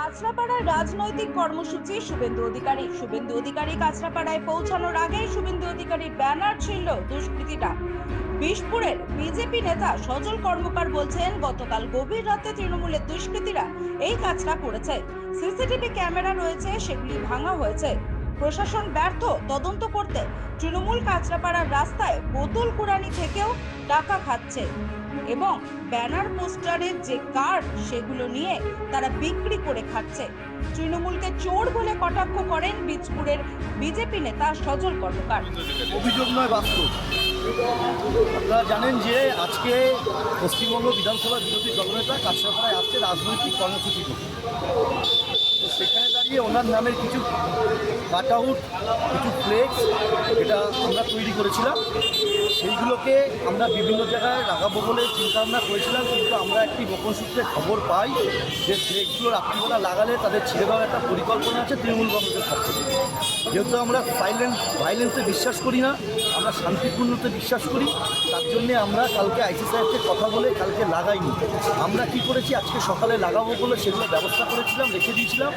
কাঁচরাপাড়ায় রাজনৈতিক কর্মসূচি শুভেন্দু অধিকারী। শুভেন্দু অধিকারী কাঁচরাপাড়ায় পৌঁছানোর আগেই শুভেন্দু অধিকারীর ব্যানার ছিল দুষ্কৃতীরা। বিশপুরের বিজেপি নেতা সজল কর্মকার বলছেন, গতকাল গভীর রাতে তৃণমূলের দুষ্কৃতীরা এই কাজটা করেছে। সিসিটিভি ক্যামেরা রয়েছে, সেগুলি ভাঙা হয়েছে। প্রশাসন ব্যর্থ তদন্ত করতে তৃণমূল কাঁচরাপাড়ার রাস্তায় বোতল কুড়ানি থেকেও টাকা খাচ্ছে। এবং ব্যানার পোস্টারের যে কার্ড, সেগুলো নিয়ে তারা বিক্রি করে খাচ্ছে। তৃণমূলকে চোর বলে কটাক্ষ করেন বীজপুরের বিজেপি নেতা সজল কর্মকার। অভিযোগ নয়, বাস্তব। আপনারা জানেন যে আজকে পশ্চিমবঙ্গ বিধানসভার বিরোধী দলনেতা কাছড়াপাড়ায় আসছে রাজনৈতিক কর্মসূচি তো সেখানে দাঁড়িয়ে ওনার নামের কিছু কাট আউট, কিছু ফ্লেক্স এটা আমরা তৈরি করেছিলাম, সেইগুলোকে আমরা বিভিন্ন জায়গায় লাগাবো বলে চিন্তাভাবনা করেছিলাম, কিন্তু আমরা একটি গোপন সূত্রে খবর পাই যে ফ্লেক্সগুলো রাত্রিবেলা লাগালে তাদের ছেড়ে দেওয়ার একটা পরিকল্পনা আছে তৃণমূল কংগ্রেসের পক্ষ থেকে। যেহেতু আমরা সাইলেন্ট ভাইলেন্সে বিশ্বাস করি না, আমরা শান্তিপূর্ণতে বিশ্বাস করি, তার জন্যে আমরা কালকে আইসি সাহেবকে কথা বলে কালকে লাগাইনি। আমরা কি করেছি? আজকে সকালে লাগাবো বলে সেগুলো ব্যবস্থা করেছিলাম, রেখে দিয়েছিলাম।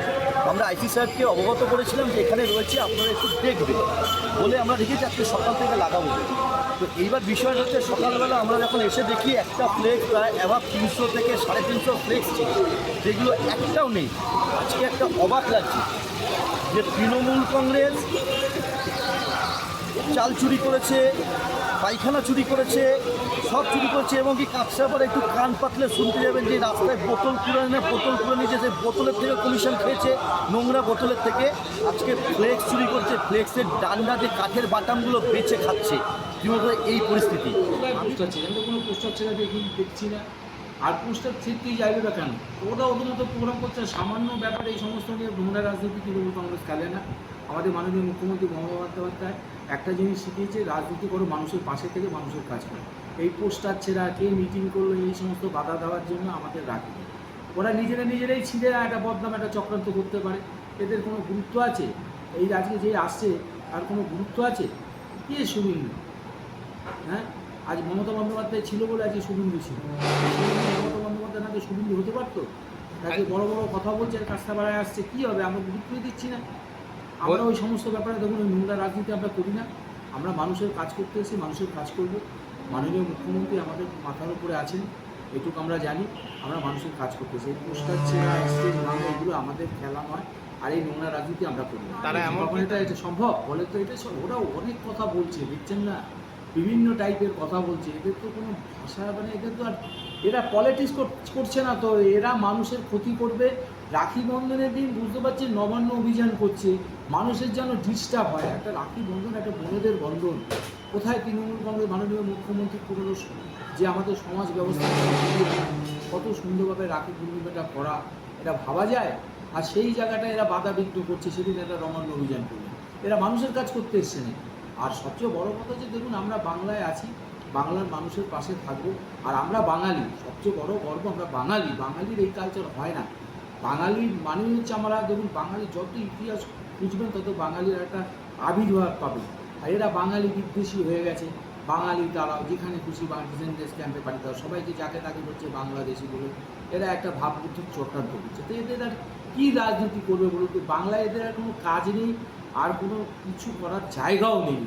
আমরা আইসি সাহেবকে অবগত করেছিলাম যে এখানে রয়েছে, আপনারা একটু দেখবেন বলে আমরা রেখেছি, আজকে সকাল থেকে লাগাবো। তো এইবার বিষয় হচ্ছে সকালবেলা আমরা যখন এসে দেখি একটা ফ্লেক্স প্রায় অ্যাভাব তিনশো থেকে সাড়ে তিনশো ফ্লেক্স ছিল, যেগুলো একটাও নেই। আজকে একটা অবাক লাগছে যে তৃণমূল কংগ্রেস চাল চুরি করেছে, পায়খানা চুরি করেছে, সব চুরি করেছে এবং কি কাঁচা পরে একটু কান পাতলে শুনতে যাবেন যে রাস্তায় বোতল কুড়ানি না, বোতল কুড়ানি যে সেই বোতলের থেকে কমিশন খেয়েছে, নোংরা বোতলের থেকে। আজকে ফ্লেক্স চুরি করছে ফ্লেক্সের ডান্ডা যে কাঠের বাটামগুলো বেঁচে খাচ্ছে। তৃণমূল এই পরিস্থিতি? কোনো দেখি, দেখছি না। আর পোস্টার ছিটতেই যাইবে না কেন? ওরা ওদের মতো প্রোগ্রাম করছে। সামান্য ব্যাপারে এই সমস্ত নিয়ে ভ্রমণা রাজনীতি তৃণমূল কংগ্রেস খেলে না। আমাদের মাননীয় মুখ্যমন্ত্রী মমতা বন্দ্যোপাধ্যায় একটা জিনিস শিখিয়েছে, রাজনীতি করো, মানুষের পাশে থেকে মানুষের কাজ করো। এই পোস্টার ছেঁড়া, কে মিটিং করল, এই সমস্ত বাধা দেওয়ার জন্য আমাদের রাখি ওরা নিজেরা নিজেরাই ছিঁড়ে একটা বদনাম, একটা চক্রান্ত করতে পারে। এদের কোনো গুরুত্ব আছে? এই আজকে যে আসছে, তার কোনো গুরুত্ব আছে? কে শুনিনি হ্যাঁ? আজ মমতা বন্দ্যোপাধ্যায় ছিল বলে আজকে শুভেন্দু ছিল মমতা বন্দ্যোপাধ্যায় শুভেন্দু হতে পারতো? আজকে বড় বড় কথা বলছে কাজটা বাড়ায় আসছে কী হবে? আমরা গুরুত্বই দিচ্ছি না। আমরা ওই সমস্ত ব্যাপারে দেখুন ওই নোংরা রাজনীতি আমরা করি না। আমরা মানুষের কাজ করতে এসে মানুষের কাজ করব। মাননীয় মুখ্যমন্ত্রী আমাদের মাথার উপরে আছেন এটুকু আমরা জানি। আমরা মানুষের কাজ করতে এই পোস্টার চেনা স্টেজ নাম এগুলো আমাদের খেলা নয়। আর এই নোংরা রাজনীতি আমরা করি না। তারা এমন- এটা এটা সম্ভব? বলে তো এটা ওরা অনেক কথা বলছে দেখছেন না? বিভিন্ন টাইপের কথা বলছে। এদের তো কোনো ভাষা মানে এদের তো আর, এরা পলিটিক্স করছে না তো। এরা মানুষের ক্ষতি করবে। রাখি বন্ধনের দিন বুঝতে পারছি নবান্ন অভিযান করছে। মানুষের যেন ডিস্টার্ব হয়। একটা রাখি বন্ধন, একটা বোনেদের বন্ধন। কোথায় তৃণমূল কংগ্রেস, মাননীয় মুখ্যমন্ত্রী পুরনো যে আমাদের সমাজ ব্যবস্থা কত সুন্দরভাবে রাখি পূর্ণিমাটা করা, এটা ভাবা যায়? আর সেই জায়গাটা এরা বাধা বিঘ্ন করছে, সেদিন একটা নবান্ন অভিযান করবে। এরা মানুষের কাজ করতে এসছে না। আর সবচেয়ে বড় কথা যে দেখুন, আমরা বাংলায় আছি, বাংলার মানুষের পাশে থাকব, আর আমরা বাঙালি, সবচেয়ে বড় গর্ব আমরা বাঙালি, বাঙালির এই কালচার হয় না। বাঙালির মানে হচ্ছে আমরা, দেখুন, বাঙালি যত ইতিহাস খুঁজবেন, তত বাঙালির একটা আবির্ভাব পাবে। আর এরা বাঙালি বিদ্বেষী হয়ে গেছে, বাঙালি তারা যেখানে খুশি ডিসেন্ডেন্স ক্যাম্পে পাঠিয়ে দেওয়া সবাইকে যাকে তাকে হচ্ছে বাংলাদেশি বলে, এরা একটা ভাবমূর্তির চক্রান্ত করছে তো এদের আর কী রাজনীতি করবে বলুন তো? বাংলায় এদের আর কোনো কাজ নেই আর কোনো কিছু করার জায়গাও নেই।